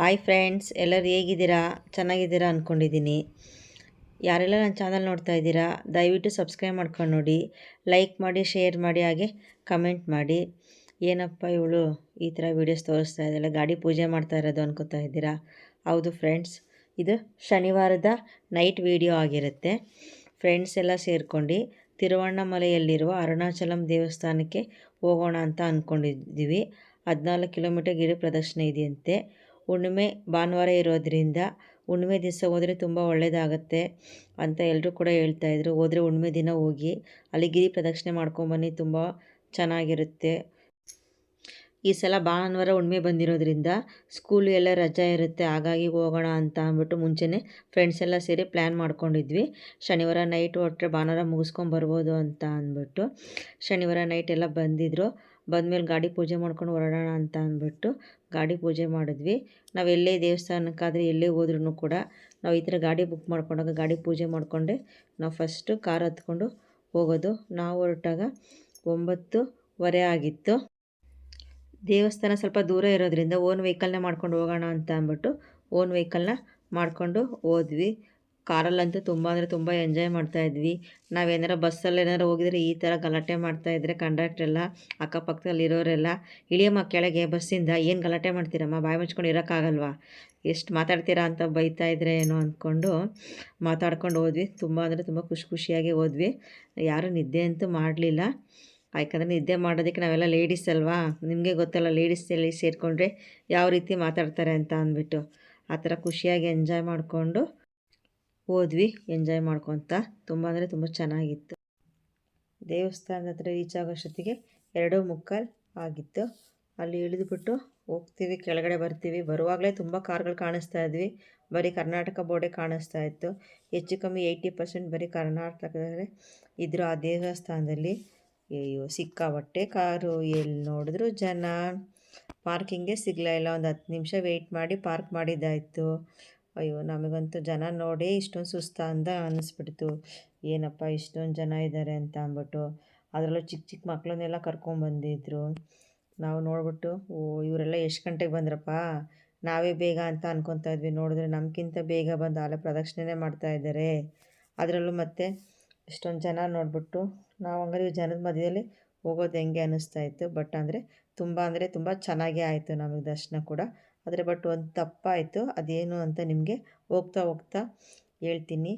Hi friends, ಎಲ್ಲರೂ ಹೇಗಿದ್ದೀರಾ? ಚೆನ್ನಾಗಿದ್ದೀರಾ ಅಂದ್ಕೊಂಡಿದ್ದೀನಿ ಯಾರೆಲ್ಲ ನನ್ನ ಚಾನಲ್ ನೋಡ್ತಾ ಇದ್ದೀರಾ, ದಯವಿಟ್ಟು ಸಬ್ಸ್ಕ್ರೈಬ್ ಮಾಡ್ಕೊಂಡು ನೋಡಿ. ಲೈಕ್ ಮಾಡಿ, ಶೇರ್ ಮಾಡಿ, ಹಾಗೆ ಕಮೆಂಟ್ ಮಾಡಿ. ಏನಪ್ಪ ಇವಳು ಈ ಥರ ವೀಡಿಯೋಸ್ ತೋರಿಸ್ತಾ ಇದ್ದಾಳೆ ಗಾಡಿ ಪೂಜೆ ಮಾಡ್ತಾ ಇರೋದು ಅನ್ಕೋತಾ ಇದ್ದೀರಾ? ಹೌದು ಫ್ರೆಂಡ್ಸ್, ಇದು ಶನಿವಾರದ ನೈಟ್ ವಿಡಿಯೋ ಆಗಿರುತ್ತೆ. ಫ್ರೆಂಡ್ಸ್ ಎಲ್ಲ ಸೇರ್ಕೊಂಡು ತಿರುವಣ್ಣಮಲೆಯಲ್ಲಿರುವ ಅರುಣಾಚಲಂ ದೇವಸ್ಥಾನಕ್ಕೆ ಹೋಗೋಣ ಅಂತ ಅಂದ್ಕೊಂಡಿದ್ದೀವಿ ಹದಿನಾಲ್ಕು ಕಿಲೋಮೀಟರ್ ಗಿರಿ ಪ್ರದರ್ಶನ ಇದೆಯಂತೆ. ಹುಣ್ಣಿಮೆ ಭಾನುವಾರ ಇರೋದರಿಂದ ಹುಣ್ಣಿಮೆ ದಿವಸ ಹೋದರೆ ತುಂಬ ಒಳ್ಳೆಯದಾಗತ್ತೆ ಅಂತ ಎಲ್ಲರೂ ಕೂಡ ಹೇಳ್ತಾಯಿದ್ರು ಹೋದರೆ ಹುಣ್ಣಿಮೆ ದಿನ ಹೋಗಿ ಅಲ್ಲಿ ಗಿರಿ ಪ್ರದಕ್ಷಿಣೆ ಮಾಡ್ಕೊಂಬನ್ನಿ ತುಂಬ ಚೆನ್ನಾಗಿರುತ್ತೆ. ಈ ಸಲ ಭಾನುವಾರ ಹುಣ್ಣಿಮೆ ಬಂದಿರೋದ್ರಿಂದ ಸ್ಕೂಲು ಎಲ್ಲ ರಜೆ ಇರುತ್ತೆ, ಹಾಗಾಗಿ ಹೋಗೋಣ ಅಂತ ಅಂದ್ಬಿಟ್ಟು ಮುಂಚೆನೇ ಫ್ರೆಂಡ್ಸ್ ಎಲ್ಲ ಸೇರಿ ಪ್ಲ್ಯಾನ್ ಮಾಡ್ಕೊಂಡಿದ್ವಿ. ಶನಿವಾರ ನೈಟ್ ಹೊರಟ್ರೆ ಭಾನುವಾರ ಮುಗಿಸ್ಕೊಂಡು ಬರ್ಬೋದು ಅಂತ ಅಂದ್ಬಿಟ್ಟು ಶನಿವಾರ ನೈಟ್ ಎಲ್ಲ ಬಂದಿದ್ದರು ಬಂದಮೇಲೆ ಗಾಡಿ ಪೂಜೆ ಮಾಡ್ಕೊಂಡು ಹೊರಡೋಣ ಅಂತ ಅಂದ್ಬಿಟ್ಟು ಗಾಡಿ ಪೂಜೆ ಮಾಡಿದ್ವಿ. ನಾವು ಎಲ್ಲೇ ದೇವಸ್ಥಾನಕ್ಕಾದರೆ ಎಲ್ಲೇ ಹೋದ್ರೂ ಕೂಡ ನಾವು ಈ ಥರ ಗಾಡಿ ಬುಕ್ ಮಾಡ್ಕೊಂಡಾಗ ಗಾಡಿ ಪೂಜೆ ಮಾಡಿಕೊಂಡೆ ನಾವು ಫಸ್ಟು ಕಾರ್ ಹತ್ಕೊಂಡು ಹೋಗೋದು. ನಾವು ಹೊರಟಾಗ ಒಂಬತ್ತುವರೆ ಆಗಿತ್ತು. ದೇವಸ್ಥಾನ ಸ್ವಲ್ಪ ದೂರ ಇರೋದ್ರಿಂದ ಓನ್ ವೆಹಿಕಲ್ನ ಮಾಡ್ಕೊಂಡು ಹೋಗೋಣ ಅಂತ ಅಂದ್ಬಿಟ್ಟು ಓನ್ ವೆಹಿಕಲ್ನ ಮಾಡಿಕೊಂಡು ಹೋದ್ವಿ. ಕಾರಲ್ಲಂತೂ ತುಂಬ ಅಂದರೆ ತುಂಬ ಎಂಜಾಯ್ ಮಾಡ್ತಾಯಿದ್ವಿ ನಾವೇನಾರ ಬಸ್ಸಲ್ಲಿ ಏನಾರು ಹೋಗಿದ್ರೆ ಈ ಥರ ಗಲಾಟೆ ಮಾಡ್ತಾಯಿದ್ರೆ ಕಂಡಕ್ಟ್ರೆಲ್ಲ ಅಕ್ಕಪಕ್ಕದಲ್ಲಿರೋರೆಲ್ಲ, ಇಳಿಯಮ್ಮ, ಕೆಳಗೆ ಬಸ್ಸಿಂದ ಏನು ಗಲಾಟೆ ಮಾಡ್ತೀರಮ್ಮ? ಬಾಯಿ ಮುಚ್ಕೊಂಡು ಇರೋಕ್ಕಾಗಲ್ವಾ? ಎಷ್ಟು ಮಾತಾಡ್ತೀರಾ ಅಂತ ಬೈತಾ ಇದ್ರೆ ಏನೋ ಅಂದ್ಕೊಂಡು ಮಾತಾಡ್ಕೊಂಡು ಹೋದ್ವಿ. ತುಂಬ ಅಂದರೆ ತುಂಬ ಖುಷಿ ಖುಷಿಯಾಗಿ ಹೋದ್ವಿ. ಯಾರೂ ನಿದ್ದೆ ಅಂತೂ ಮಾಡಲಿಲ್ಲ. ಯಾಕಂದರೆ ನಿದ್ದೆ ಮಾಡೋದಕ್ಕೆ ನಾವೆಲ್ಲ ಲೇಡೀಸ್ ಅಲ್ವಾ? ನಿಮಗೆ ಗೊತ್ತಲ್ಲ ಲೇಡೀಸ್ ಎಲ್ಲಿ ಸೇರಿಕೊಂಡ್ರೆ ಯಾವ ರೀತಿ ಮಾತಾಡ್ತಾರೆ ಅಂತ ಅಂದ್ಬಿಟ್ಟು. ಆ ಥರ ಖುಷಿಯಾಗಿ ಎಂಜಾಯ್ ಮಾಡಿಕೊಂಡು ಹೋದ್ವಿ ಎಂಜಾಯ್ ಮಾಡ್ಕೊತ. ತುಂಬ ಅಂದರೆ ತುಂಬ ಚೆನ್ನಾಗಿತ್ತು. ದೇವಸ್ಥಾನದ ಹತ್ರ ರೀಚ್ ಆಗೋಷ್ಟೊತ್ತಿಗೆ ಎರಡು ಮುಕ್ಕಾಲು ಆಗಿತ್ತು. ಅಲ್ಲಿ ಇಳಿದುಬಿಟ್ಟು ಹೋಗ್ತೀವಿ, ಕೆಳಗಡೆ ಬರ್ತೀವಿ. ಬರುವಾಗಲೇ ತುಂಬ ಕಾರ್ಗಳು ಕಾಣಿಸ್ತಾ ಇದ್ವಿ. ಬರೀ ಕರ್ನಾಟಕ ಬೋರ್ಡೇ ಕಾಣಿಸ್ತಾ ಇತ್ತು. ಹೆಚ್ಚು ಕಮ್ಮಿ ಏಯ್ಟಿ ಪರ್ಸೆಂಟ್ ಬರೀ ಕರ್ನಾಟಕದಲ್ಲೇ ಇದ್ದರು ಆ ದೇವಸ್ಥಾನದಲ್ಲಿ. ಅಯ್ಯೋ ಸಿಕ್ಕಾಬಟ್ಟೆ ಕಾರು. ಎಲ್ಲಿ ನೋಡಿದ್ರು ಜನ. ಪಾರ್ಕಿಂಗೇ ಸಿಗಲಿಲ್ಲ ಒಂದು ಹತ್ತು ನಿಮಿಷ ವೆಯ್ಟ್ ಮಾಡಿ ಪಾರ್ಕ್ ಮಾಡಿದ್ದಾಯಿತು. ಅಯ್ಯೋ, ನಮಗಂತೂ ಜನ ನೋಡಿ ಇಷ್ಟೊಂದು ಸುಸ್ತ ಅಂತ ಅನ್ನಿಸ್ಬಿಡ್ತು ಏನಪ್ಪ ಇಷ್ಟೊಂದು ಜನ ಇದ್ದಾರೆ ಅಂತ ಅಂದ್ಬಿಟ್ಟು ಅದರಲ್ಲೂ ಚಿಕ್ಕ ಚಿಕ್ಕ ಮಕ್ಕಳನ್ನೆಲ್ಲ ಕರ್ಕೊಂಬಂದಿದ್ರು. ನಾವು ನೋಡ್ಬಿಟ್ಟು, ಓ, ಇವರೆಲ್ಲ ಎಷ್ಟು ಗಂಟೆಗೆ ಬಂದ್ರಪ್ಪ? ನಾವೇ ಬೇಗ ಅಂತ ಅನ್ಕೊತಾ ಇದ್ವಿ. ನೋಡಿದ್ರೆ ನಮಗಿಂತ ಬೇಗ ಬಂದು ಆಲೆ ಪ್ರದಕ್ಷಿಣೆ ಮಾಡ್ತಾ ಇದ್ದಾರೆ ಅದರಲ್ಲೂ ಮತ್ತೆ ಇಷ್ಟೊಂದು ಜನ ನೋಡಿಬಿಟ್ಟು, ನಾವು ಹಂಗಾರೆ ಜನದ ಮಧ್ಯದಲ್ಲಿ ಹೋಗೋದು ಹೆಂಗೆ ಅನ್ನಿಸ್ತಾ ಇತ್ತು. ಬಟ್ ಅಂದರೆ ತುಂಬ ಅಂದರೆ ತುಂಬ ಚೆನ್ನಾಗೇ ಆಯಿತು ನಮಗೆ ದರ್ಶನ ಕೂಡ. ಆದರೆ ಬಟ್ ಒಂದು ತಪ್ಪಾಯಿತು. ಅದೇನು ಅಂತ ನಿಮಗೆ ಹೋಗ್ತಾ ಹೋಗ್ತಾ ಹೇಳ್ತೀನಿ.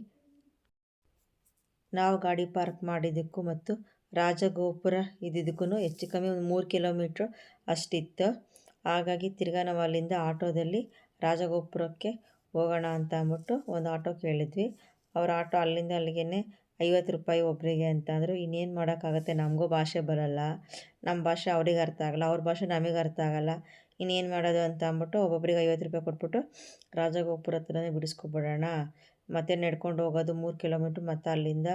ನಾವು ಗಾಡಿ ಪಾರ್ಕ್ ಮಾಡಿದ್ದಕ್ಕೂ ಮತ್ತು ರಾಜಗೋಪುರ ಇದ್ದಿದ್ದಕ್ಕೂ ಹೆಚ್ಚು ಕಮ್ಮಿ ಒಂದು ಮೂರು ಕಿಲೋಮೀಟ್ರ್ ಅಷ್ಟಿತ್ತು. ಹಾಗಾಗಿ ತಿರ್ಗಾ ನಾವು ಅಲ್ಲಿಂದ ಆಟೋದಲ್ಲಿ ರಾಜಗೋಪುರಕ್ಕೆ ಹೋಗೋಣ ಅಂತ ಅಂದ್ಬಿಟ್ಟು ಒಂದು ಆಟೋ ಕೇಳಿದ್ವಿ. ಅವ್ರ ಆಟೋ ಅಲ್ಲಿಂದ ಅಲ್ಲಿಗೆ ಐವತ್ತು ರೂಪಾಯಿ ಒಬ್ಬರಿಗೆ ಅಂತ ಅಂದರು. ಇನ್ನೇನು ಮಾಡೋಕ್ಕಾಗತ್ತೆ? ನಮಗೂ ಭಾಷೆ ಬರಲ್ಲ. ನಮ್ಮ ಭಾಷೆ ಅವ್ರಿಗೆ ಅರ್ಥ ಆಗಲ್ಲ. ಅವ್ರ ಭಾಷೆ ನಮಗೆ ಅರ್ಥ ಆಗಲ್ಲ. ಇನ್ನೇನು ಮಾಡೋದು ಅಂತ ಅಂದ್ಬಿಟ್ಟು ಒಬ್ಬೊಬ್ರಿಗೆ ಐವತ್ತು ರೂಪಾಯಿ ಕೊಟ್ಬಿಟ್ಟು ರಾಜಗೋಪುರ ಹತ್ರನೇ ಬಿಡಿಸ್ಕೊಬಿಡೋಣ. ಮತ್ತೆ ನಡ್ಕೊಂಡು ಹೋಗೋದು ಮೂರು ಕಿಲೋಮೀಟ್ರ್ ಮತ್ತೆ ಅಲ್ಲಿಂದ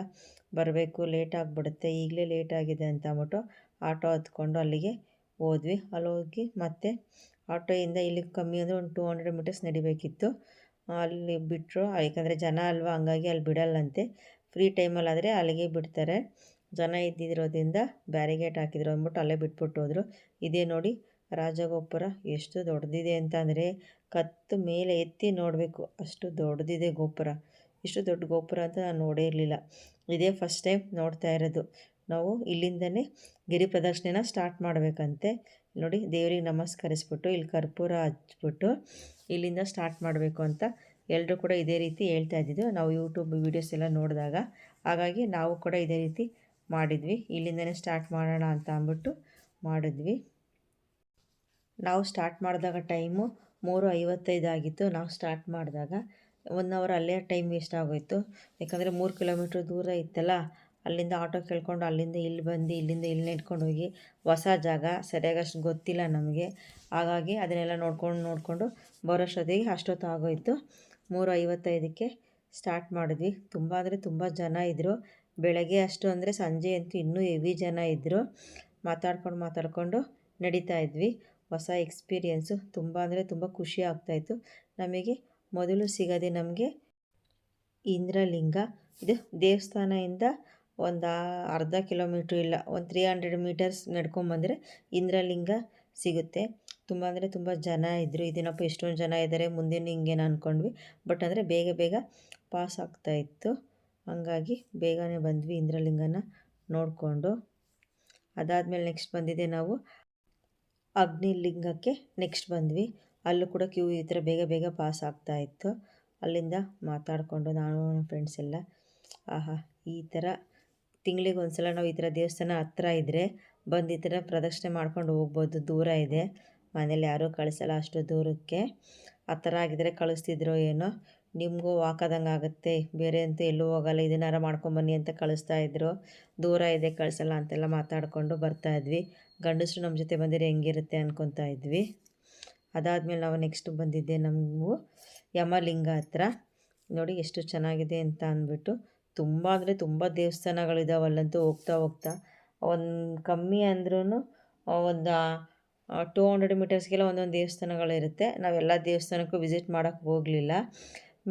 ಬರಬೇಕು. ಲೇಟ್ ಆಗಿಬಿಡುತ್ತೆ. ಈಗಲೇ ಲೇಟ್ ಆಗಿದೆ ಅಂತ ಅಂದ್ಬಿಟ್ಟು ಆಟೋ ಹತ್ಕೊಂಡು ಅಲ್ಲಿಗೆ ಹೋದ್ವಿ. ಅಲ್ಲಿ ಹೋಗಿ ಮತ್ತೆ ಆಟೋಯಿಂದ ಇಲ್ಲಿಗೆ ಕಮ್ಮಿ ಅಂದರೆ ಒಂದು ಟೂ ಹಂಡ್ರೆಡ್ ಮೀಟರ್ಸ್ ನಡಿಬೇಕಿತ್ತು. ಅಲ್ಲಿ ಬಿಟ್ಟರು ಯಾಕಂದರೆ ಜನ ಅಲ್ವಾ? ಹಂಗಾಗಿ ಅಲ್ಲಿ ಬಿಡಲ್ಲಂತೆ. ಫ್ರೀ ಟೈಮಲ್ಲಾದರೆ ಅಲ್ಲಿಗೆ ಬಿಡ್ತಾರೆ. ಜನ ಇದ್ದಿರೋದ್ರಿಂದ ಬ್ಯಾರಿಗೇಟ್ ಹಾಕಿದ್ರು ಅಂದ್ಬಿಟ್ಟು ಅಲ್ಲೇ ಬಿಟ್ಬಿಟ್ಟು ಹೋದರು. ಇದೇ ನೋಡಿ ರಾಜಗೋಪುರ ಎಷ್ಟು ದೊಡ್ಡದಿದೆ ಅಂತ ಅಂದರೆ ಕತ್ತು ಮೇಲೆ ಎತ್ತಿ ನೋಡಬೇಕು. ಅಷ್ಟು ದೊಡ್ಡದಿದೆ ಗೋಪುರ. ಇಷ್ಟು ದೊಡ್ಡ ಗೋಪುರ ಅಂತ ನಾನು ನೋಡೇ ಇರಲಿಲ್ಲ. ಇದೇ ಫಸ್ಟ್ ಟೈಮ್ ನೋಡ್ತಾ ಇರೋದು. ನಾವು ಇಲ್ಲಿಂದನೇ ಗಿರಿ ಪ್ರದಕ್ಷಿಣೆನ ಸ್ಟಾರ್ಟ್ ಮಾಡಬೇಕಂತೆ. ನೋಡಿ, ದೇವರಿಗೆ ನಮಸ್ಕರಿಸ್ಬಿಟ್ಟು, ಇಲ್ಲಿ ಕರ್ಪೂರ ಹಚ್ಬಿಟ್ಟು ಇಲ್ಲಿಂದ ಸ್ಟಾರ್ಟ್ ಮಾಡಬೇಕು ಅಂತ ಎಲ್ಲರೂ ಕೂಡ ಇದೇ ರೀತಿ ಹೇಳ್ತಾ ಇದ್ದಿದ್ದು. ನಾವು ಯೂಟ್ಯೂಬ್ ವೀಡಿಯೋಸ್ ಎಲ್ಲ ನೋಡಿದಾಗ ಹಾಗಾಗಿ ನಾವು ಕೂಡ ಇದೇ ರೀತಿ ಮಾಡಿದ್ವಿ. ಇಲ್ಲಿಂದನೇ ಸ್ಟಾರ್ಟ್ ಮಾಡೋಣ ಅಂತ ಅಂದ್ಬಿಟ್ಟು ಮಾಡಿದ್ವಿ. ನಾವು ಸ್ಟಾರ್ಟ್ ಮಾಡಿದಾಗ ಟೈಮು ಮೂರು ಐವತ್ತೈದು ಆಗಿತ್ತು. ನಾವು ಸ್ಟಾರ್ಟ್ ಮಾಡಿದಾಗ ಒನ್ ಅವರ್ ಅಲ್ಲೇ ಟೈಮ್ ವೇಸ್ಟ್ ಆಗೋಯಿತು. ಯಾಕಂದರೆ ಮೂರು ಕಿಲೋಮೀಟ್ರ್ ದೂರ ಇತ್ತಲ್ಲ, ಅಲ್ಲಿಂದ ಆಟೋ ಕೇಳ್ಕೊಂಡು ಅಲ್ಲಿಂದ ಇಲ್ಲಿ ಬಂದು ಇಲ್ಲಿಂದ ಇಲ್ಲಿ ನೆಡ್ಕೊಂಡು ಹೋಗಿ ಹೊಸ ಜಾಗ, ಸರಿಯಾಗಿ ಅಷ್ಟು ಗೊತ್ತಿಲ್ಲ ನಮಗೆ. ಹಾಗಾಗಿ ಅದನ್ನೆಲ್ಲ ನೋಡ್ಕೊಂಡು ನೋಡಿಕೊಂಡು ಬರೋಷ್ಟೊತ್ತಿಗೆ ಅಷ್ಟೊತ್ತು ಆಗೋಯಿತು. ಮೂರು ಐವತ್ತೈದಕ್ಕೆ ಸ್ಟಾರ್ಟ್ ಮಾಡಿದ್ವಿ. ತುಂಬ ಅಂದರೆ ತುಂಬ ಜನ ಇದ್ದರು ಬೆಳಗ್ಗೆ ಅಷ್ಟು ಅಂದರೆ ಸಂಜೆ ಅಂತೂ ಇನ್ನೂ ಹೆವಿ ಜನ ಇದ್ದರು ಮಾತಾಡ್ಕೊಂಡು ಮಾತಾಡಿಕೊಂಡು ನಡೀತಾ ಇದ್ವಿ. ಹೊಸ ಎಕ್ಸ್ಪೀರಿಯೆನ್ಸು ತುಂಬ ಅಂದರೆ ತುಂಬ ಖುಷಿ ಆಗ್ತಾಯಿತ್ತು. ನಮಗೆ ಮೊದಲು ಸಿಗದೆ ನಮಗೆ ಇಂದ್ರಲಿಂಗ, ಇದು ದೇವಸ್ಥಾನದಿಂದ ಒಂದು ಅರ್ಧ ಕಿಲೋಮೀಟ್ರ್ ಇಲ್ಲ, ಒಂದು ತ್ರೀ ಹಂಡ್ರೆಡ್ ಮೀಟರ್ಸ್ ನಡ್ಕೊಂಬಂದರೆ ಇಂದ್ರಲಿಂಗ ಸಿಗುತ್ತೆ. ತುಂಬ ಅಂದರೆ ತುಂಬ ಜನ ಇದ್ದರು ಇದೇನಪ್ಪ ಎಷ್ಟೊಂದು ಜನ ಇದ್ದಾರೆ, ಮುಂದಿನ ಹಿಂಗೇನು ಅಂದ್ಕೊಂಡ್ವಿ ಬಟ್ ಅಂದರೆ ಬೇಗ ಬೇಗ ಪಾಸ್ ಆಗ್ತಾಯಿತ್ತು. ಹಂಗಾಗಿ ಬೇಗನೆ ಬಂದ್ವಿ ಇಂದ್ರಲಿಂಗನ ನೋಡಿಕೊಂಡು. ಅದಾದಮೇಲೆ ನೆಕ್ಸ್ಟ್ ಬಂದಿದೆ ನಾವು ಅಗ್ನಿಲಿಂಗಕ್ಕೆ ನೆಕ್ಸ್ಟ್ ಬಂದ್ವಿ. ಅಲ್ಲೂ ಕೂಡ ಕ್ಯೂ ಈ ಥರ ಬೇಗ ಬೇಗ ಪಾಸ್ ಆಗ್ತಾಯಿತ್ತು ಅಲ್ಲಿಂದ ಮಾತಾಡಿಕೊಂಡು ನಾನು, ನನ್ನ ಫ್ರೆಂಡ್ಸ್ ಎಲ್ಲ, ಆಹಾ, ಈ ಥರ ತಿಂಗಳಿಗೆ ಒಂದು ಸಲ ನಾವು ಈ ಥರ ದೇವಸ್ಥಾನ ಹತ್ರ ಇದ್ದರೆ ಬಂದು ಈ ಥರ ಪ್ರದಕ್ಷಿಣೆ ಮಾಡ್ಕೊಂಡು ಹೋಗ್ಬೋದು, ದೂರ ಇದೆ. ಮನೇಲಿ ಯಾರೂ ಕಳಿಸಲ್ಲ ಅಷ್ಟು ದೂರಕ್ಕೆ. ಆ ಥರ ಆಗಿದ್ರೆ ಕಳಿಸ್ತಿದ್ರೋ ಏನೋ. ನಿಮಗೂ ವಾಕದಂಗೆ ಆಗುತ್ತೆ. ಬೇರೆ ಅಂತ ಎಲ್ಲೂ ಹೋಗಲ್ಲ. ಇದನ್ನಾರ ಮಾಡ್ಕೊಂಬನ್ನಿ ಅಂತ ಕಳಿಸ್ತಾ ಇದ್ರು. ದೂರ ಇದೆ, ಕಳಿಸಲ್ಲ ಅಂತೆಲ್ಲ ಮಾತಾಡಿಕೊಂಡು ಬರ್ತಾಯಿದ್ವಿ ಗಂಡಸರು ನಮ್ಮ ಜೊತೆ ಬಂದರೆ ಹೆಂಗಿರುತ್ತೆ ಅನ್ಕೊತಾ ಇದ್ವಿ. ಅದಾದಮೇಲೆ ನಾವು ನೆಕ್ಸ್ಟ್ ಬಂದಿದ್ದೆ ನಮಗೂ ಯಮಲಿಂಗ ಹತ್ರ. ನೋಡಿ ಎಷ್ಟು ಚೆನ್ನಾಗಿದೆ ಅಂತ ಅಂದ್ಬಿಟ್ಟು ತುಂಬ ಅಂದರೆ ತುಂಬ ದೇವಸ್ಥಾನಗಳಿದಾವಲ್ಲಂತೂ ಹೋಗ್ತಾ ಹೋಗ್ತಾ. ಒಂದು ಕಮ್ಮಿ ಅಂದ್ರೂ ಒಂದು ಟೂ ಹಂಡ್ರೆಡ್ ಮೀಟರ್ಸ್ಗೆಲ್ಲ ಒಂದೊಂದು ದೇವಸ್ಥಾನಗಳಿರುತ್ತೆ ನಾವೆಲ್ಲ ದೇವಸ್ಥಾನಕ್ಕೂ ವಿಸಿಟ್ ಮಾಡೋಕ್ಕೆ ಹೋಗಲಿಲ್ಲ.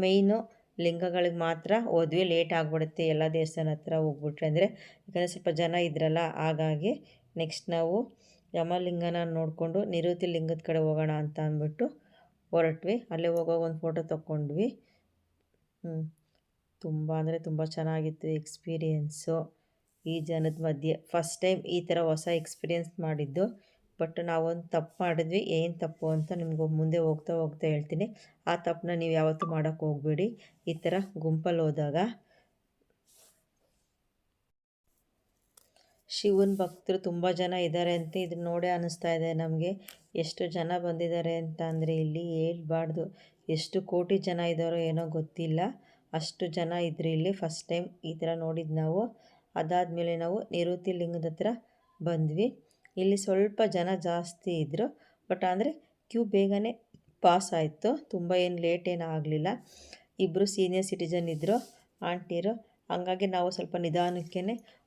ಮೇಯ್ನು ಲಿಂಗಗಳಿಗೆ ಮಾತ್ರ ಹೋದ್ವಿ. ಲೇಟ್ ಆಗಿಬಿಡುತ್ತೆ. ಎಲ್ಲ ದೇವಸ್ಥಾನ ಹತ್ರ ಹೋಗ್ಬಿಟ್ರೆ. ಅಂದರೆ ಯಾಕಂದರೆ ಸ್ವಲ್ಪ ಜನ ಇದ್ರಲ್ಲ, ಹಾಗಾಗಿ ನೆಕ್ಸ್ಟ್ ನಾವು ಯಮಲಿಂಗನ ನೋಡಿಕೊಂಡು ನಿರುತಿ ಲಿಂಗದ ಕಡೆ ಹೋಗೋಣ ಅಂತ ಅಂದ್ಬಿಟ್ಟು ಹೊರಟ್ವಿ. ಅಲ್ಲೇ ಹೋಗೋ ಒಂದು ಫೋಟೋ ತೊಗೊಂಡ್ವಿ ತುಂಬ ಅಂದರೆ ತುಂಬ ಚೆನ್ನಾಗಿತ್ತು ಎಕ್ಸ್ಪೀರಿಯೆನ್ಸು ಈ ಜನದ ಮಧ್ಯೆ ಫಸ್ಟ್ ಟೈಮ್ ಈ ಥರ ಹೊಸ ಎಕ್ಸ್ಪೀರಿಯೆನ್ಸ್ ಮಾಡಿದ್ದು. ಬಟ್ ನಾವೊಂದು ತಪ್ಪು ಮಾಡಿದ್ವಿ. ಏನು ತಪ್ಪು ಅಂತ ನಿಮ್ಗೆ ಮುಂದೆ ಹೋಗ್ತಾ ಹೋಗ್ತಾ ಹೇಳ್ತೀನಿ. ಆ ತಪ್ಪನ್ನ ನೀವು ಯಾವತ್ತೂ ಮಾಡೋಕ್ಕೆ ಹೋಗಬೇಡಿ. ಈ ಥರ ಗುಂಪಲ್ಲಿ ಹೋದಾಗ ಶಿವನ ಭಕ್ತರು ತುಂಬ ಜನ ಇದ್ದಾರೆ ಅಂತ ಇದನ್ನ ನೋಡೇ ಅನ್ನಿಸ್ತಾ ಇದೆ ನಮಗೆ. ಎಷ್ಟು ಜನ ಬಂದಿದ್ದಾರೆ ಅಂತ ಅಂದರೆ ಇಲ್ಲಿ ಹೇಳ್ಬಾರ್ದು. ಎಷ್ಟು ಕೋಟಿ ಜನ ಇದ್ದಾರೋ ಏನೋ ಗೊತ್ತಿಲ್ಲ. ಅಷ್ಟು ಜನ ಇದ್ರು ಇಲ್ಲಿ ಫಸ್ಟ್ ಟೈಮ್ ಈ ಥರ ನೋಡಿದ್ದು ನಾವು. ಅದಾದಮೇಲೆ ನಾವು ನಿರುತಿ ಲಿಂಗದ ಹತ್ರ ಬಂದ್ವಿ. ಇಲ್ಲಿ ಸ್ವಲ್ಪ ಜನ ಜಾಸ್ತಿ ಇದ್ದರು ಬಟ್ ಅಂದರೆ ಕ್ಯೂ ಬೇಗನೆ ಪಾಸ್ ಆಯಿತು. ತುಂಬ ಏನು ಲೇಟ್ ಏನು ಆಗಲಿಲ್ಲ. ಇಬ್ಬರು ಸೀನಿಯರ್ ಸಿಟಿಜನ್ ಇದ್ದರು ಆಂಟಿರು ಹಂಗಾಗಿ ನಾವು ಸ್ವಲ್ಪ ನಿಧಾನಕ್ಕೇ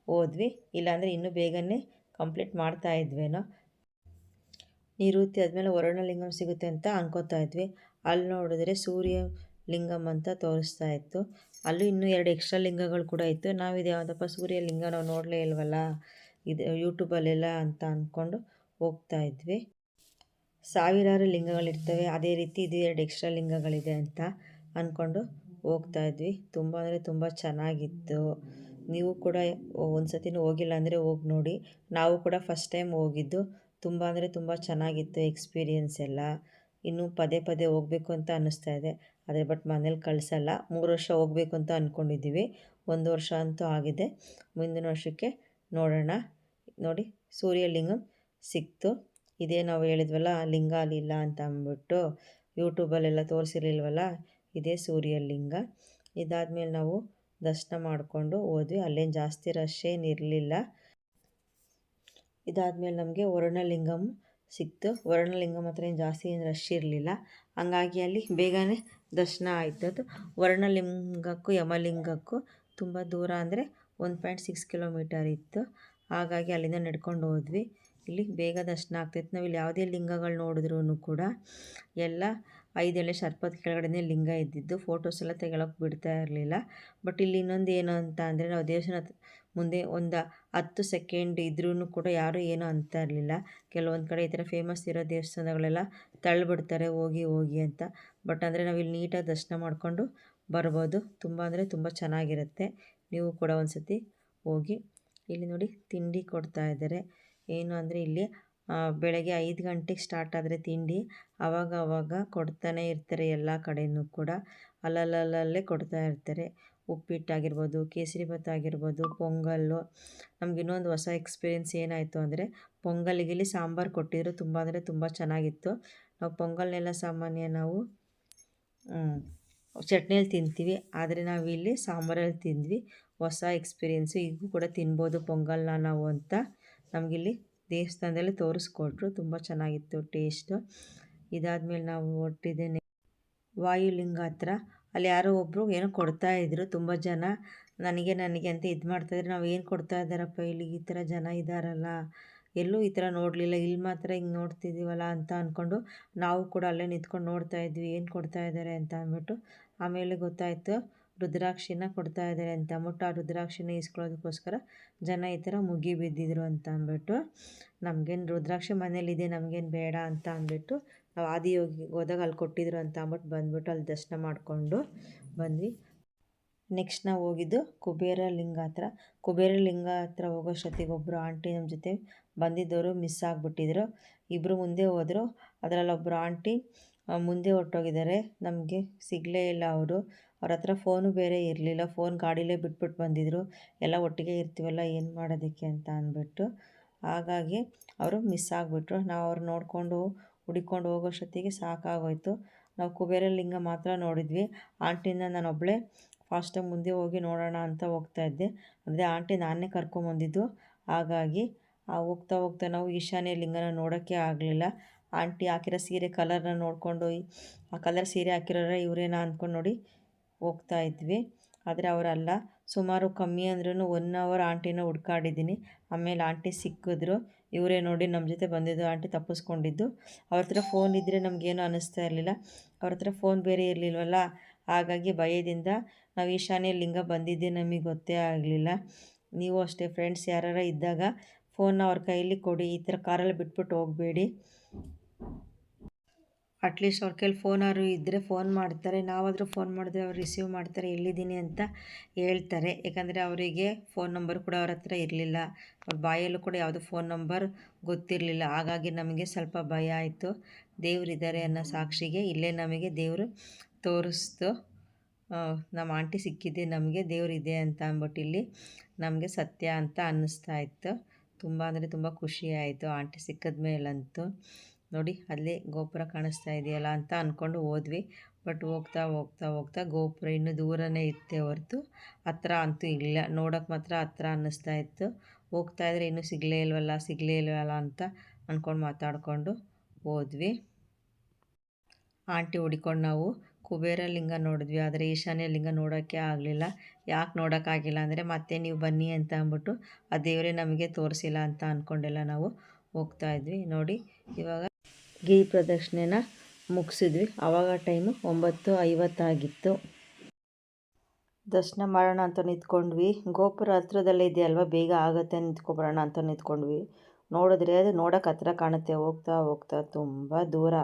ಹೋದ್ವಿ ಇಲ್ಲಾಂದರೆ ಇನ್ನೂ ಬೇಗನೆ ಕಂಪ್ಲೀಟ್ ಮಾಡ್ತಾ ಇದ್ವೇನೋ. ನಿವೃತ್ತಿ ಆದಮೇಲೆ ವರ್ಣಲಿಂಗಂ ಸಿಗುತ್ತೆ ಅಂತ ಅನ್ಕೋತಾ ಇದ್ವಿ. ಅಲ್ಲಿ ನೋಡಿದ್ರೆ ಸೂರ್ಯ ಲಿಂಗಂ ಅಂತ ತೋರಿಸ್ತಾ ಇತ್ತು. ಅಲ್ಲೂ ಇನ್ನೂ ಎರಡು ಎಕ್ಸ್ಟ್ರಾ ಲಿಂಗಗಳು ಕೂಡ ಇತ್ತು. ನಾವು ಇದು ಯಾವುದಪ್ಪ ಸೂರ್ಯ ಲಿಂಗ ನಾವು ನೋಡಲೇ ಇಲ್ವಲ್ಲ? ಇದು ಯೂಟ್ಯೂಬಲ್ಲೆಲ್ಲ ಅಂತ ಅಂದ್ಕೊಂಡು ಹೋಗ್ತಾ ಇದ್ವಿ. ಸಾವಿರಾರು ಲಿಂಗಗಳಿರ್ತವೆ ಅದೇ ರೀತಿ ಇದು ಎರಡು ಎಕ್ಸ್ಟ್ರಾ ಲಿಂಗಗಳಿದೆ ಅಂತ ಅಂದ್ಕೊಂಡು ಹೋಗ್ತಾ ಇದ್ವಿ. ತುಂಬ ಅಂದರೆ ತುಂಬ ಚೆನ್ನಾಗಿತ್ತು. ನೀವು ಕೂಡ ಒಂದು ಸತಿನೂ ಹೋಗಿಲ್ಲ ಅಂದರೆ ಹೋಗಿ ನೋಡಿ. ನಾವು ಕೂಡ ಫಸ್ಟ್ ಟೈಮ್ ಹೋಗಿದ್ದು. ತುಂಬ ಅಂದರೆ ತುಂಬ ಚೆನ್ನಾಗಿತ್ತು ಎಕ್ಸ್ಪೀರಿಯೆನ್ಸ್ ಎಲ್ಲ. ಇನ್ನೂ ಪದೇ ಪದೇ ಹೋಗಬೇಕು ಅಂತ ಅನ್ನಿಸ್ತಾ ಇದೆ. ಆದರೆ ಬಟ್ ಮನೇಲಿ ಕಳಿಸಲ್ಲ. ಮೂರು ವರ್ಷ ಹೋಗಬೇಕು ಅಂತ ಅಂದ್ಕೊಂಡಿದ್ದೀವಿ ಒಂದು ವರ್ಷ ಅಂತೂ ಆಗಿದೆ. ಮುಂದಿನ ವರ್ಷಕ್ಕೆ ನೋಡೋಣ. ನೋಡಿ, ಸೂರ್ಯಲಿಂಗಂ ಸಿಕ್ತು. ಇದೇ ನಾವು ಹೇಳಿದ್ವಲ್ಲ ಲಿಂಗ ಅಲ್ಲಿಲ್ಲ ಅಂತ ಅಂದ್ಬಿಟ್ಟು ಯೂಟ್ಯೂಬಲ್ಲೆಲ್ಲ ತೋರಿಸಿರ್ಲಿಲ್ವಲ್ಲ, ಇದೇ ಸೂರ್ಯಲಿಂಗ. ಇದಾದಮೇಲೆ ನಾವು ದರ್ಶನ ಮಾಡಿಕೊಂಡು ಹೋದ್ವಿ. ಅಲ್ಲೇನು ಜಾಸ್ತಿ ರಶ್ ಏನಿರಲಿಲ್ಲ ಇದಾದಮೇಲೆ ನಮಗೆ ವರ್ಣಲಿಂಗಮ್ ಸಿಕ್ತು. ವರ್ಣಲಿಂಗಮ್ ಹತ್ರ ಏನು ಜಾಸ್ತಿ ಏನು ರಶ್ ಇರಲಿಲ್ಲ. ಹಂಗಾಗಿ ಅಲ್ಲಿ ಬೇಗನೆ ದರ್ಶನ ಆಯ್ತದ್ದು ವರ್ಣಲಿಂಗಕ್ಕೂ ಯಮಲಿಂಗಕ್ಕೂ ತುಂಬ ದೂರ ಅಂದರೆ ಒನ್ ಪಾಯಿಂಟ್ ಸಿಕ್ಸ್ ಕಿಲೋಮೀಟರ್ ಇತ್ತು. ಹಾಗಾಗಿ ಅಲ್ಲಿಂದ ನಡ್ಕೊಂಡು ಹೋದ್ವಿ. ಇಲ್ಲಿ ಬೇಗ ದರ್ಶನ ಆಗ್ತಾಯಿತ್ತು ನಾವು ಇಲ್ಲಿ ಯಾವುದೇ ಲಿಂಗಗಳು ನೋಡಿದ್ರೂ ಕೂಡ ಎಲ್ಲ ಐದೆಳೆ ಸರ್ಪದ ಕೆಳಗಡೆನೇ ಲಿಂಗ ಇದ್ದಿದ್ದು ಫೋಟೋಸ್ ಎಲ್ಲ ತೆಗೊಳಕ್ಕೆ ಬಿಡ್ತಾ ಇರಲಿಲ್ಲ. ಬಟ್ ಇಲ್ಲಿ ಇನ್ನೊಂದು ಏನು ಅಂತ ಅಂದರೆ ನಾವು ದೇವಸ್ಥಾನ ಮುಂದೆ ಒಂದು ಹತ್ತು ಸೆಕೆಂಡ್ ಇದ್ರೂ ಕೂಡ ಯಾರೂ ಏನೂ ಅಂತ ಇರಲಿಲ್ಲ. ಕೆಲವೊಂದು ಕಡೆ ಈ ಥರ ಫೇಮಸ್ ಇರೋ ದೇವಸ್ಥಾನಗಳೆಲ್ಲ ತಳ್ಳಿಬಿಡ್ತಾರೆ ಹೋಗಿ ಹೋಗಿ ಅಂತ. ಬಟ್ ಅಂದರೆ ನಾವು ಇಲ್ಲಿ ನೀಟಾಗಿ ದರ್ಶನ ಮಾಡಿಕೊಂಡು ಬರ್ಬೋದು. ತುಂಬ ಅಂದರೆ ತುಂಬ ಚೆನ್ನಾಗಿರುತ್ತೆ. ನೀವು ಕೂಡ ಒಂದು ಸತಿ ಹೋಗಿ ಇಲ್ಲಿ ನೋಡಿ ತಿಂಡಿ ಕೊಡ್ತಾ ಇದ್ದಾರೆ. ಏನು ಅಂದರೆ ಇಲ್ಲಿ ಬೆಳಗ್ಗೆ ಐದು ಗಂಟೆಗೆ ಸ್ಟಾರ್ಟ್ ಆದರೆ ತಿಂಡಿ. ಅವಾಗ ಆವಾಗ ಕೊಡ್ತಾನೆ ಇರ್ತಾರೆ ಎಲ್ಲ ಕಡೆಯೂ ಕೂಡ. ಅಲ್ಲಲ್ಲಲ್ಲೇ ಕೊಡ್ತಾ ಇರ್ತಾರೆ. ಉಪ್ಪಿಟ್ಟು ಉಪ್ಪಿಟ್ಟಾಗಿರ್ಬೋದು ಕೇಸರಿಬಾತ್ ಆಗಿರ್ಬೋದು, ಪೊಂಗಲ್ಲು. ನಮ್ಗೆ ಇನ್ನೊಂದು ಹೊಸ ಎಕ್ಸ್ಪೀರಿಯೆನ್ಸ್ ಏನಾಯಿತು ಅಂದರೆ ಪೊಂಗಲಿಗೆ ಇಲ್ಲಿ ಸಾಂಬಾರು ಕೊಟ್ಟಿದ್ರು. ತುಂಬ ಅಂದರೆ ತುಂಬ ಚೆನ್ನಾಗಿತ್ತು. ನಾವು ಪೊಂಗಲ್ನೆಲ್ಲ ಸಾಮಾನ್ಯ ನಾವು ಚಟ್ನಿಯಲ್ಲಿ ತಿಂತೀವಿ. ಆದರೆ ನಾವು ಇಲ್ಲಿ ಸಾಂಬಾರಲ್ಲಿ ತಿಂದ್ವಿ. ಹೊಸ ಎಕ್ಸ್ಪೀರಿಯೆನ್ಸು ಈಗೂ ಕೂಡ ತಿನ್ಬೋದು ಪೊಂಗಲ್ನ ನಾವು ಅಂತ ನಮಗಿಲ್ಲಿ ದೇವಸ್ಥಾನದಲ್ಲಿ ತೋರಿಸ್ಕೊಟ್ರು. ತುಂಬ ಚೆನ್ನಾಗಿತ್ತು ಟೇಸ್ಟು. ಇದಾದಮೇಲೆ ನಾವು ಹೊರಟಿದ್ದೇನೆ ವಾಯುಲಿಂಗ ಹತ್ರ ಅಲ್ಲಿ ಯಾರೋ ಒಬ್ಬರು ಏನೋ ಕೊಡ್ತಾಯಿದ್ರು ತುಂಬ ಜನ. ನನಗೆ ನನಗೆ ಅಂತ ಇದು ಮಾಡ್ತಾಯಿದ್ರು ನಾವು ಏನು ಕೊಡ್ತಾ ಇದ್ದಾರಪ್ಪ? ಇಲ್ಲಿ ಈ ಥರ ಜನ ಇದ್ದಾರಲ್ಲ ಎಲ್ಲೂ ಈ ಥರ ನೋಡಲಿಲ್ಲ. ಇಲ್ಲಿ ಮಾತ್ರ ಹಿಂಗೆ ನೋಡ್ತಿದ್ದೀವಲ್ಲ ಅಂತ ಅಂದ್ಕೊಂಡು ನಾವು ಕೂಡ ಅಲ್ಲೇ ನಿಂತ್ಕೊಂಡು ನೋಡ್ತಾ ಇದ್ವಿ. ಏನು ಕೊಡ್ತಾ ಇದ್ದಾರೆ ಅಂತ ಅಂದ್ಬಿಟ್ಟು ಆಮೇಲೆ ಗೊತ್ತಾಯಿತು. ರುದ್ರಾಕ್ಷಿನ ಕೊಡ್ತಾ ಇದ್ದಾರೆ ಅಂತ. ಅಂದ್ಬಿಟ್ಟು ಆ ರುದ್ರಾಕ್ಷಿನ ಇಸ್ಕೊಳ್ಳೋದಕ್ಕೋಸ್ಕರ ಜನ ಈ ಥರ ಮುಗಿ ಬಿದ್ದಿದ್ರು ಅಂತ ಅಂದ್ಬಿಟ್ಟು, ನಮಗೇನು ರುದ್ರಾಕ್ಷಿ ಮನೇಲಿದೆ, ನಮಗೇನು ಬೇಡ ಅಂತ ಅಂದ್ಬಿಟ್ಟು ನಾವು ಆದಿಯೋಗಿ ಹೋದಾಗ ಅಲ್ಲಿ ಕೊಟ್ಟಿದ್ರು ಅಂತ ಅಂದ್ಬಿಟ್ಟು ಬಂದ್ಬಿಟ್ಟು ಅಲ್ಲಿ ದರ್ಶನ ಮಾಡಿಕೊಂಡು ಬಂದ್ವಿ. ನೆಕ್ಸ್ಟ್ ನಾವು ಹೋಗಿದ್ದು ಕುಬೇರ ಲಿಂಗ ಹತ್ರ ಕುಬೇರ ಲಿಂಗ ಹತ್ರ ಹೋಗೋಷ್ಟೊತ್ತಿಗೆ ಒಬ್ಬರು ಆಂಟಿ ನಮ್ಮ ಜೊತೆ ಬಂದಿದ್ದವರು ಮಿಸ್ ಆಗಿಬಿಟ್ಟಿದ್ರು. ಇಬ್ಬರು ಮುಂದೆ ಹೋದರು. ಅದರಲ್ಲೊಬ್ಬರು ಆಂಟಿ ಮುಂದೆ ಹೊರಟೋಗಿದ್ದಾರೆ. ನಮಗೆ ಸಿಗಲೇ ಇಲ್ಲ ಅವರು. ಅವ್ರ ಹತ್ರ ಫೋನು ಬೇರೆ ಇರಲಿಲ್ಲ. ಫೋನ್ ಗಾಡಿಲೇ ಬಿಟ್ಬಿಟ್ಟು ಬಂದಿದ್ದರು ಎಲ್ಲ ಒಟ್ಟಿಗೆ ಇರ್ತೀವಲ್ಲ, ಏನು ಮಾಡೋದಕ್ಕೆ ಅಂತ ಅಂದ್ಬಿಟ್ಟು. ಹಾಗಾಗಿ ಅವರು ಮಿಸ್ ಆಗಿಬಿಟ್ರು. ನಾವು ಅವ್ರು ನೋಡಿಕೊಂಡು ಹುಡಿಕೊಂಡು ಹೋಗೋಷ್ಟೊತ್ತಿಗೆ ಸಾಕಾಗೋಯ್ತು. ನಾವು ಕುಬೇರ ಲಿಂಗ ಮಾತ್ರ ನೋಡಿದ್ವಿ. ಆಂಟಿನ ನಾನು ಒಬ್ಬಳೇ ಫಾಸ್ಟಾಗಿ ಮುಂದೆ ಹೋಗಿ ನೋಡೋಣ ಅಂತ ಹೋಗ್ತಾ ಇದ್ದೆ. ಅದೇ ಆಂಟಿ ನಾನೇ ಕರ್ಕೊಂಬಂದಿದ್ದು ಹಾಗಾಗಿ ಹೋಗ್ತಾ ಹೋಗ್ತಾ ನಾವು ಈಶಾನ್ಯ ಲಿಂಗನ ನೋಡೋಕ್ಕೆ ಆಗಲಿಲ್ಲ. ಆಂಟಿ ಹಾಕಿರೋ ಸೀರೆ ಕಲರ್ನ ನೋಡಿಕೊಂಡು ಆ ಕಲರ್ ಸೀರೆ ಹಾಕಿರೋರೆ ಇವರೇನಾ ಅಂದ್ಕೊಂಡು ನೋಡಿ ಹೋಗ್ತಾ ಇದ್ವಿ. ಆದರೆ ಅವರಲ್ಲ. ಸುಮಾರು ಕಮ್ಮಿ ಅಂದ್ರೂ ಒನ್ ಅವರ್ ಆಂಟಿನ ಹುಡ್ಕಾಡಿದ್ದೀನಿ. ಆಮೇಲೆ ಆಂಟಿ ಸಿಕ್ಕಿದ್ರು. ಇವರೇ ನೋಡಿ ನಮ್ಮ ಜೊತೆ ಬಂದಿದ್ದು. ಆಂಟಿ ತಪ್ಪಿಸ್ಕೊಂಡಿದ್ದು. ಅವ್ರ ಹತ್ರ ಫೋನ್ ಇದ್ದರೆ ನಮಗೇನು ಅನ್ನಿಸ್ತಾ ಇರಲಿಲ್ಲ. ಅವ್ರ ಹತ್ರ ಫೋನ್ ಬೇರೆ ಇರಲಿಲ್ವಲ್ಲ? ಹಾಗಾಗಿ ಭಯದಿಂದ ನಾವು ಈಶಾನ್ಯ ಲಿಂಗ ಬಂದಿದ್ದೆ ನಮಗೆ ಗೊತ್ತೇ ಆಗಲಿಲ್ಲ. ನೀವು ಅಷ್ಟೇ ಫ್ರೆಂಡ್ಸ್ ಯಾರು ಇದ್ದಾಗ ಫೋನ್ನ ಅವ್ರ ಕೈಯಲ್ಲಿ ಕೊಡಿ. ಈ ಥರ ಕಾರಲ್ಲಿ ಬಿಟ್ಬಿಟ್ಟು ಹೋಗಬೇಡಿ. ಅಟ್ಲೀಸ್ಟ್ ಅವ್ರ ಕೈಲಿ ಫೋನಾದ್ರು ಇದ್ದರೆ ಫೋನ್ ಮಾಡ್ತಾರೆ. ನಾವಾದರೂ ಫೋನ್ ಮಾಡಿದ್ರೆ ಅವ್ರು ರಿಸೀವ್ ಮಾಡ್ತಾರೆ. ಎಲ್ಲಿದ್ದೀನಿ ಅಂತ ಹೇಳ್ತಾರೆ. ಯಾಕಂದರೆ ಅವರಿಗೆ ಫೋನ್ ನಂಬರ್ ಕೂಡ ಅವ್ರ ಹತ್ರ ಇರಲಿಲ್ಲ. ಅವ್ರ ಬಾಯಲ್ಲೂ ಕೂಡ ಯಾವುದು ಫೋನ್ ನಂಬರ್ ಗೊತ್ತಿರಲಿಲ್ಲ. ಹಾಗಾಗಿ ನಮಗೆ ಸ್ವಲ್ಪ ಭಯ ಆಯಿತು. ದೇವರಿದ್ದಾರೆ ಅನ್ನೋ ಸಾಕ್ಷಿಗೆ ಇಲ್ಲೇ ನಮಗೆ ದೇವರು ತೋರಿಸ್ತು. ನಮ್ಮ ಆಂಟಿ ಸಿಕ್ಕಿದ್ದೆ ನಮಗೆ ದೇವರಿದೆ ಅಂತ ಅಂದ್ಬಿಟ್ಟು ಇಲ್ಲಿ ನಮಗೆ ಸತ್ಯ ಅಂತ ಅನ್ನಿಸ್ತಾ ಇತ್ತು. ತುಂಬ ಅಂದರೆ ತುಂಬ ಖುಷಿ ಆಯಿತು. ಆಂಟಿ ಸಿಕ್ಕಿದ ಮೇಲಂತೂ ನೋಡಿ, ಅಲ್ಲೇ ಗೋಪುರ ಕಾಣಿಸ್ತಾ ಇದೆಯಲ್ಲ ಅಂತ ಅಂದ್ಕೊಂಡು ಹೋದ್ವಿ. ಬಟ್ ಹೋಗ್ತಾ ಹೋಗ್ತಾ ಹೋಗ್ತಾ ಗೋಪುರ ಇನ್ನೂ ದೂರನೇ ಇತ್ತೆ ಹೊರತು ಹತ್ರ ಅಂತೂ ಇಲ್ಲ. ನೋಡೋಕೆ ಮಾತ್ರ ಹತ್ರ ಅನ್ನಿಸ್ತಾ ಇತ್ತು. ಹೋಗ್ತಾ ಇದ್ರೆ ಇನ್ನೂ ಸಿಗಲೇ ಇಲ್ವಲ್ಲ ಸಿಗಲೇ ಇಲ್ವಲ್ಲ ಅಂತ ಅಂದ್ಕೊಂಡು ಮಾತಾಡಿಕೊಂಡು ಹೋದ್ವಿ. ಆಂಟಿ ಹುಡಿಕೊಂಡು ನಾವು ಕುಬೇರ ಲಿಂಗ ನೋಡಿದ್ವಿ. ಆದರೆ ಈಶಾನ್ಯ ಲಿಂಗ ನೋಡೋಕ್ಕೆ ಆಗಲಿಲ್ಲ. ಯಾಕೆ ನೋಡೋಕ್ಕಾಗಿಲ್ಲ ಅಂದರೆ, ಮತ್ತೆ ನೀವು ಬನ್ನಿ ಅಂತ ಅಂದ್ಬಿಟ್ಟು, ಆ ದೇವರೇ ನಮಗೆ ತೋರಿಸಿಲ್ಲ ಅಂತ ಅಂದ್ಕೊಂಡೆಲ್ಲ ನಾವು. ಹೋಗ್ತಾ ಇದ್ವಿ. ನೋಡಿ, ಇವಾಗ ಗಿರಿ ಪ್ರದಕ್ಷಿಣೆನ ಮುಗಿಸಿದ್ವಿ. ಆವಾಗ ಟೈಮು ಒಂಬತ್ತು ಐವತ್ತಾಗಿತ್ತು. ದರ್ಶನ ಮಾಡೋಣ ಅಂತ ನಿಂತ್ಕೊಂಡ್ವಿ. ಗೋಪುರ ಹತ್ರದಲ್ಲೇ ಇದೆಯಲ್ವ? ಬೇಗ ಆಗುತ್ತೆ ನಿಂತ್ಕೊಬರೋಣ ಅಂತ ನಿಂತ್ಕೊಂಡ್ವಿ. ನೋಡಿದ್ರೆ ಅದು ನೋಡೋಕೆ ಹತ್ರ ಕಾಣುತ್ತೆ. ಹೋಗ್ತಾ ಹೋಗ್ತಾ ತುಂಬ ದೂರ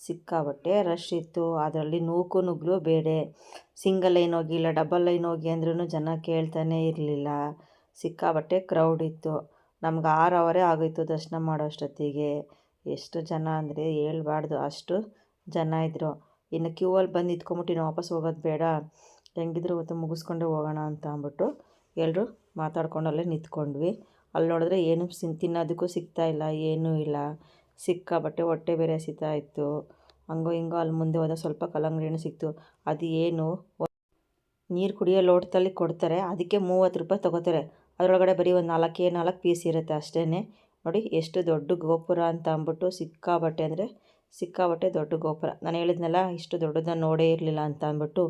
ಸಿಕ್ಕಾಬಟ್ಟೆ ರಶ್ ಇತ್ತು. ಅದರಲ್ಲಿ ನೂಕು ನುಗ್ಲು ಬೇರೆ ಸಿಂಗಲ್ ಲೈನ್ ಹೋಗಿ ಇಲ್ಲ ಡಬಲ್ ಲೈನ್ ಹೋಗಿ ಅಂದ್ರೂ ಜನ ಕೇಳ್ತಾನೆ ಇರಲಿಲ್ಲ. ಸಿಕ್ಕಾಬಟ್ಟೆ ಕ್ರೌಡ್ ಇತ್ತು. ನಮ್ಗೆ ಆರು ಅವರೇ ಆಗೋಯ್ತು ದರ್ಶನ ಮಾಡೋ ಅಷ್ಟೊತ್ತಿಗೆ. ಎಷ್ಟು ಜನ ಅಂದರೆ ಹೇಳ್ಬಾರ್ದು, ಅಷ್ಟು ಜನ ಇದ್ದರು ಇನ್ನು ಕ್ಯೂ ಅಲ್ಲಿ ಬಂದು ನಿಂತ್ಕೊಂಬಿಟ್ಟು ಇನ್ನು ವಾಪಸ್ ಹೋಗೋದು ಬೇಡ. ಹೆಂಗಿದ್ರು ಇವತ್ತು ಮುಗಿಸ್ಕೊಂಡೇ ಹೋಗೋಣ ಅಂತ ಅಂದ್ಬಿಟ್ಟು ಎಲ್ಲರೂ ಮಾತಾಡ್ಕೊಂಡು ಅಲ್ಲೇ ನಿಂತ್ಕೊಂಡ್ವಿ. ಅಲ್ಲಿ ನೋಡಿದ್ರೆ ಏನು ತಿನ್ನೋದಕ್ಕೂ ಸಿಗ್ತಾ ಇಲ್ಲ, ಏನೂ ಇಲ್ಲ. ಸಿಕ್ಕಾಬಟ್ಟೆ ಹೊಟ್ಟೆ ಬೇರೆ ಹಸಿತಾ ಇತ್ತು. ಹಂಗೋ ಹಿಂಗೋ ಅಲ್ಲಿ ಮುಂದೆ ಹೋದ ಸ್ವಲ್ಪ ಕಲ್ಲಂಗಡಿ ಸಿಕ್ತು. ಅದು ಏನು? ನೀರು ಕುಡಿಯೋ ಲೋಟದಲ್ಲಿ ಕೊಡ್ತಾರೆ, ಅದಕ್ಕೆ ಮೂವತ್ತು ರೂಪಾಯಿ ತೊಗೋತಾರೆ. ಅದರೊಳಗಡೆ ಬರೀ ಒಂದು ನಾಲ್ಕೇ ನಾಲ್ಕು ಪೀಸ್ ಇರುತ್ತೆ ಅಷ್ಟೇ ನೋಡಿ, ಎಷ್ಟು ದೊಡ್ಡ ಗೋಪುರ ಅಂತ ಅಂದ್ಬಿಟ್ಟು ಸಿಕ್ಕಾಬಟ್ಟೆ ಅಂದರೆ ಸಿಕ್ಕಾಬಟ್ಟೆ ದೊಡ್ಡ ಗೋಪುರ. ನಾನು ಹೇಳಿದ್ನಲ್ಲ, ಇಷ್ಟು ದೊಡ್ಡದನ್ನು ನೋಡೇ ಇರಲಿಲ್ಲ ಅಂತ ಅಂದ್ಬಿಟ್ಟು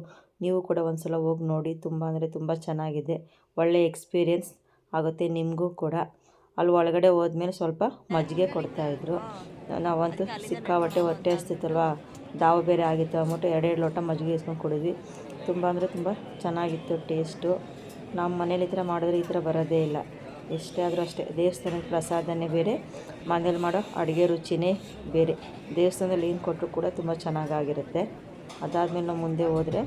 ನೀವು ಕೂಡ ಒಂದು ಸಲ ಹೋಗಿ ನೋಡಿ, ತುಂಬ ಅಂದರೆ ತುಂಬ ಚೆನ್ನಾಗಿದೆ. ಒಳ್ಳೆಯ ಎಕ್ಸ್ಪೀರಿಯೆನ್ಸ್ ಆಗುತ್ತೆ ನಿಮಗೂ ಕೂಡ. ಅಲ್ಲಿ ಒಳಗಡೆ ಹೋದ್ಮೇಲೆ ಸ್ವಲ್ಪ ಮಜ್ಜಿಗೆ ಕೊಡ್ತಾಯಿದ್ರು ನಾವಂತೂ ಸಿಕ್ಕಾಬಟ್ಟೆ ಹೊಟ್ಟೆ ಹಸ್ತಿತ್ತಲ್ವ? ದಾವ ಬೇರೆ ಆಗಿತ್ತು, ಅಂದ್ಬಿಟ್ಟು ಎರಡೆರಡು ಲೋಟ ಮಜ್ಜಿಗೆ ಇಸ್ಕೊಂಡು ಕುಡಿದ್ವಿ. ತುಂಬ ಅಂದರೆ ತುಂಬ ಚೆನ್ನಾಗಿತ್ತು ಟೇಸ್ಟು. ನಮ್ಮ ಮನೇಲಿ ಈ ಥರ ಮಾಡಿದ್ರೆ ಈ ಥರ ಬರೋದೇ ಇಲ್ಲ. ಎಷ್ಟೇ ಆದರೂ ಅಷ್ಟೇ, ದೇವಸ್ಥಾನದ ಪ್ರಸಾದನೇ ಬೇರೆ, ಮನೇಲಿ ಮಾಡೋ ಅಡುಗೆ ರುಚಿನೇ ಬೇರೆ. ದೇವಸ್ಥಾನದಲ್ಲಿ ಏನು ಕೊಟ್ಟರು ಕೂಡ ತುಂಬ ಚೆನ್ನಾಗಾಗಿರುತ್ತೆ. ಅದಾದಮೇಲೆ ನಾವು ಮುಂದೆ ಹೋದರೆ,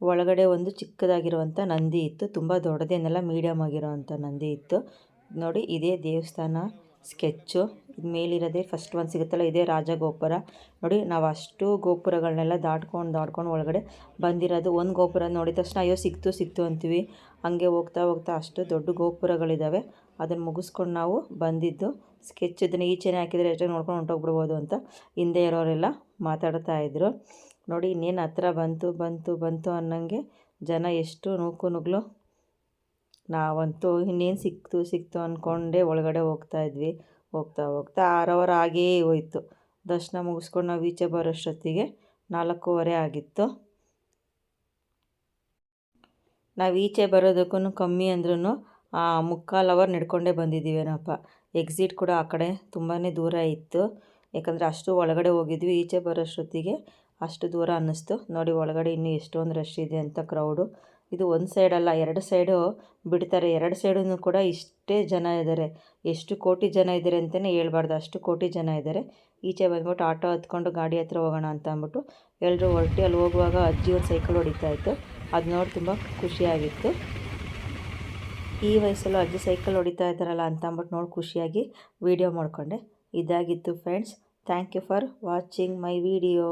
ಒಳಗಡೆ ಒಂದು ಚಿಕ್ಕದಾಗಿರುವಂಥ ನಂದಿ ಇತ್ತು, ತುಂಬ ದೊಡ್ಡದೇನೆಲ್ಲ ಮೀಡಿಯಮ್ ಆಗಿರೋವಂಥ ನಂದಿ ಇತ್ತು. ನೋಡಿ, ಇದೇ ದೇವಸ್ಥಾನ ಸ್ಕೆಚ್ಚು ಇದು ಮೇಲಿರೋದೇ ಫಸ್ಟ್ ಒಂದು ಸಿಗುತ್ತಲ್ಲ, ಇದೇ ರಾಜಗೋಪುರ ನೋಡಿ, ನಾವು ಅಷ್ಟು ಗೋಪುರಗಳನ್ನೆಲ್ಲ ದಾಟ್ಕೊಂಡು ದಾಟ್ಕೊಂಡು ಒಳಗಡೆ ಬಂದಿರೋದು, ಒಂದು ಗೋಪುರ ನೋಡಿದ ತಕ್ಷಣ, ಅಯ್ಯೋ, ಸಿಕ್ತು ಸಿಕ್ತು ಅಂತೀವಿ. ಹಂಗೆ ಹೋಗ್ತಾ ಹೋಗ್ತಾ ಅಷ್ಟು ದೊಡ್ಡ ಗೋಪುರಗಳಿದ್ದಾವೆ ಅದನ್ನು ಮುಗಿಸ್ಕೊಂಡು ನಾವು ಬಂದಿದ್ದು ಸ್ಕೆಚ್ ಇದನ್ನು ಈಚೆನೇ ಹಾಕಿದರೆ ಎಷ್ಟೇ ನೋಡ್ಕೊಂಡು ಹೊಂಟೋಗ್ಬಿಡ್ಬೋದು ಅಂತ ಹಿಂದೆ ಇರೋರೆಲ್ಲ ಮಾತಾಡ್ತಾ ಇದ್ರು. ನೋಡಿ ಇನ್ನೇನು ಹತ್ರ ಬಂತು ಬಂತು ಬಂತು ಅನ್ನಂಗೆ ಜನ ಎಷ್ಟು ನೂಕು ನುಗ್ಲು. ನಾವಂತೂ ಇನ್ನೇನು ಸಿಕ್ತು ಸಿಕ್ತು ಅಂದ್ಕೊಂಡೇ ಒಳಗಡೆ ಹೋಗ್ತಾ ಇದ್ವಿ. ಹೋಗ್ತಾ ಹೋಗ್ತಾ ಆರು ಅವರ್ ಆಗೇ ಹೋಯ್ತು. ದರ್ಶನ ಮುಗಿಸ್ಕೊಂಡು ನಾವು ಈಚೆ ಬರೋಷ್ಟೊತ್ತಿಗೆ ನಾಲ್ಕೂವರೆ ಆಗಿತ್ತು. ನಾವು ಈಚೆ ಬರೋದಕ್ಕೂ ಕಮ್ಮಿ ಅಂದ್ರೂ ಮುಕ್ಕಾಲು ಅವರ್ ನಡ್ಕೊಂಡೇ ಬಂದಿದ್ದೀವೇನಪ್ಪ ಎಕ್ಸಿಟ್ ಕೂಡ ಆ ಕಡೆ ತುಂಬಾ ದೂರ ಇತ್ತು. ಯಾಕಂದರೆ ಅಷ್ಟು ಒಳಗಡೆ ಹೋಗಿದ್ವಿ, ಈಚೆ ಬರೋಷ್ಟೊತ್ತಿಗೆ ಅಷ್ಟು ದೂರ ಅನ್ನಿಸ್ತು. ನೋಡಿ ಒಳಗಡೆ ಇನ್ನೂ ಎಷ್ಟೊಂದು ರಶ್ ಇದೆ ಅಂತ ಕ್ರೌಡು ಇದು ಒಂದು ಸೈಡ್ ಅಲ್ಲ, ಎರಡು ಸೈಡು ಬಿಡ್ತಾರೆ. ಎರಡು ಸೈಡೂ ಕೂಡ ಇಷ್ಟೇ ಜನ ಇದ್ದಾರೆ ಎಷ್ಟು ಕೋಟಿ ಜನ ಇದ್ದಾರೆ ಅಂತಲೇ ಹೇಳ್ಬಾರ್ದು. ಅಷ್ಟು ಕೋಟಿ ಜನ ಇದ್ದಾರೆ ಈಚೆ ಬಂದ್ಬಿಟ್ಟು ಆಟೋ ಹತ್ಕೊಂಡು ಗಾಡಿ ಹತ್ರ ಹೋಗೋಣ ಅಂತ ಅಂದ್ಬಿಟ್ಟು ಎಲ್ಲರೂ ಹೊರಟಿ ಅಲ್ಲಿ ಹೋಗುವಾಗ ಅಜ್ಜಿ ಒಂದು ಸೈಕಲ್ ಹೊಡಿತಾ ಇತ್ತು. ಅದು ನೋಡಿ ತುಂಬ ಖುಷಿಯಾಗಿತ್ತು. ಈ ವಯಸ್ಸಲ್ಲೂ ಅಜ್ಜಿ ಸೈಕಲ್ ಹೊಡಿತಾ ಇದ್ದಾರಲ್ಲ ಅಂತ ಅಂದ್ಬಿಟ್ಟು ನೋಡಿ ಖುಷಿಯಾಗಿ ವೀಡಿಯೋ ಮಾಡಿಕೊಂಡೆ. ಇದಾಗಿತ್ತು friends thank you for watching my video